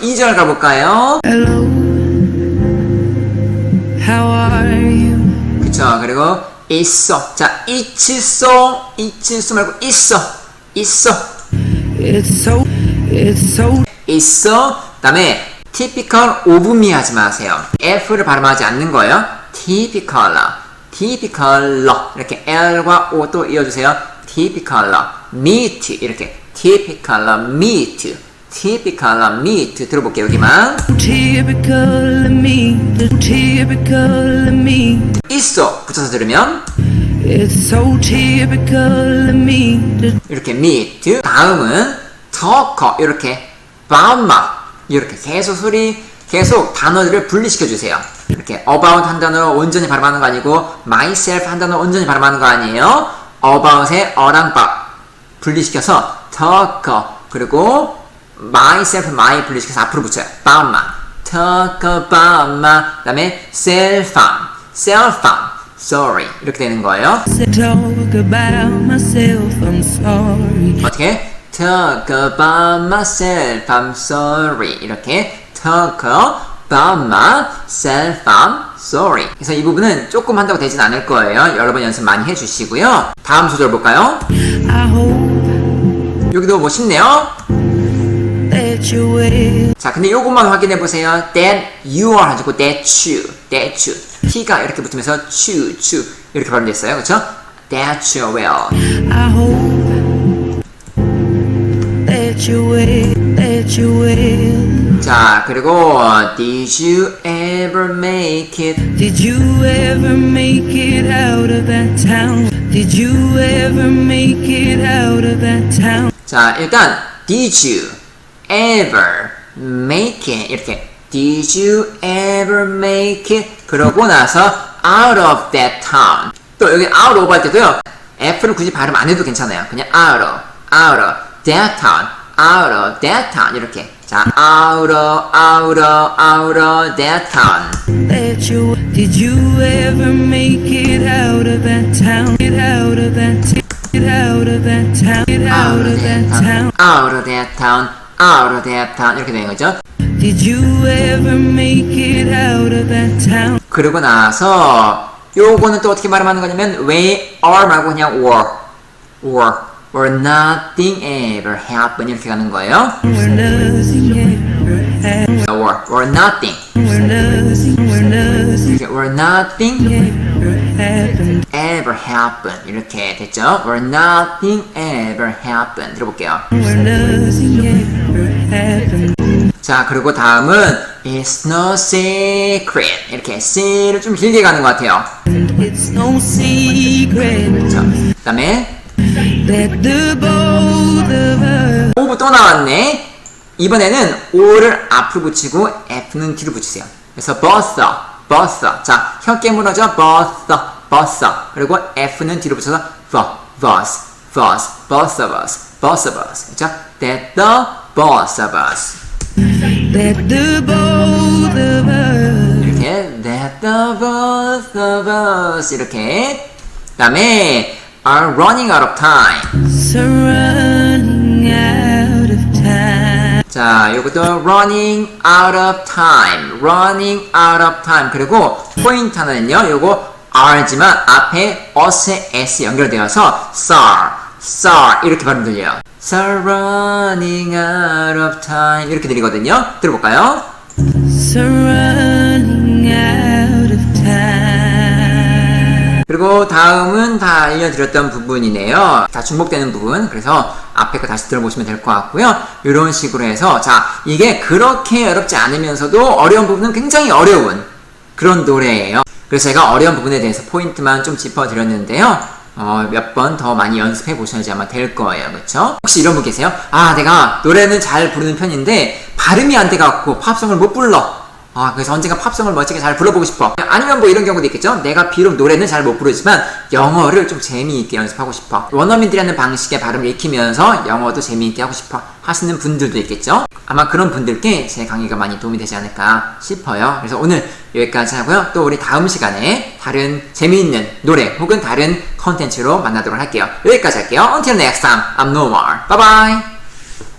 2절 가볼까요? Hello, how are you? 그쵸. 그리고 있어. 자, 있어. 있어 말고 있어. 있어. It's so, it's so 있어. 다음에 typical of me 하지 마세요. F를 발음하지 않는 거예요. typical. typical. 이렇게 L과 O 또 이어주세요. typical. meet. 이렇게 typical meet. Typical meet. 들어볼게요. 여기만. typical of me, typical of me. 있어. 붙여서 들으면 It's so typical of me. 이렇게 meet. 다음은 talk. 이렇게 about. 이렇게 계속 소리, 계속 단어들을 분리시켜 주세요. 이렇게 about 한 단어 온전히 발음하는 거 아니고 myself 한 단어 온전히 발음하는 거 아니에요. about의 어랑 바 분리시켜서 talk 그리고 myself, my 분리시켜서 앞으로 붙여요. about my. talk about my. 그 다음에 self, self, sorry 이렇게 되는 거예요. Talk about myself, I'm sorry. 어떻게? Talk about myself, I'm sorry. 이렇게 talk about myself, I'm sorry. 그래서 이 부분은 조금 한다고 되진 않을 거예요. 여러 번 연습 많이 해주시고요. 다음 소절 볼까요? I hope 여기도 뭐 쉽네요. You. 자, 근데 요것만 확인해 보세요. That you are 하고 that you, that you. T가 이렇게 붙으면서 chu, chu 이렇게 발음됐어요. 그렇죠? That you will. I hope that you will, that you will. 자, 그리고 Did you ever make it? Did you ever make it out of that town? Did you ever make it out of that town? 자, 일단 Did you ever make it? 이렇게 Did you ever make it? 그러고 나서 out of that town. 또 여기 out of 할 때도요. F는 굳이 발음 안 해도 괜찮아요. 그냥 out of, out of that town, out of that town 이렇게. 자, out of, out of, out of that town. That you did you ever make it out of that town? Get out of that get out of that town. Get out of that town. out of that town, out of that town 이렇게 되는 거죠. Did you ever make it out of that town? 그러고 나서 요거는 또 어떻게 발음하는 거냐면 we are 말고 그냥 were were were nothing ever happened 이렇게 가는 거예요. Were were nothing were nothing ever happened 이렇게 됐죠. were nothing ever happened 들어볼게요. 자 그리고 다음은 it's no secret 이렇게 C를 좀 길게 가는 것 같아요. It's no secret 자 그 다음에 that the both of us 오브 또 나왔네. 이번에는 O를 앞으로 붙이고 F는 뒤로 붙이세요. 그래서 버스, 버스. 자, 혀 깨물어져. 버스, 버스. 그리고 F는 뒤로 붙여서 bus, bus of us, bus of us. 그죠? That the bus of us. that the both of us 이렇게 That the bus of us. 이렇게. 그 다음에 are running out of time. 자, 요것도 running out of time, running out of time. 그리고 포인트 하나는요, 요거 R지만 앞에 us의 S 연결되어서 SAR, SAR 이렇게 발음 들려요. SAR running out of time 이렇게 들리거든요. 들어볼까요? So running out of time. 그리고 다음은 다 알려드렸던 부분이네요. 다 중복되는 부분. 그래서 앞에 거 다시 들어보시면 될 것 같고요. 이런 식으로 해서 자 이게 그렇게 어렵지 않으면서도 어려운 부분은 굉장히 어려운 그런 노래예요. 그래서 제가 어려운 부분에 대해서 포인트만 좀 짚어드렸는데요. 어, 몇 번 더 많이 연습해 보셔야지 아마 될 거예요. 그쵸? 혹시 이런 분 계세요? 아, 내가 노래는 잘 부르는 편인데 발음이 안 돼갖고 팝송을 못 불러. 아, 그래서 언젠가 팝송을 멋지게 잘 불러보고 싶어. 아니면 뭐 이런 경우도 있겠죠? 내가 비록 노래는 잘 못 부르지만 영어를 좀 재미있게 연습하고 싶어. 원어민들이 하는 방식의 발음을 익히면서 영어도 재미있게 하고 싶어. 하시는 분들도 있겠죠? 아마 그런 분들께 제 강의가 많이 도움이 되지 않을까 싶어요. 그래서 오늘 여기까지 하고요. 또 우리 다음 시간에 다른 재미있는 노래 혹은 다른 컨텐츠로 만나도록 할게요. 여기까지 할게요. Until next time, I'm Nomar. Bye bye!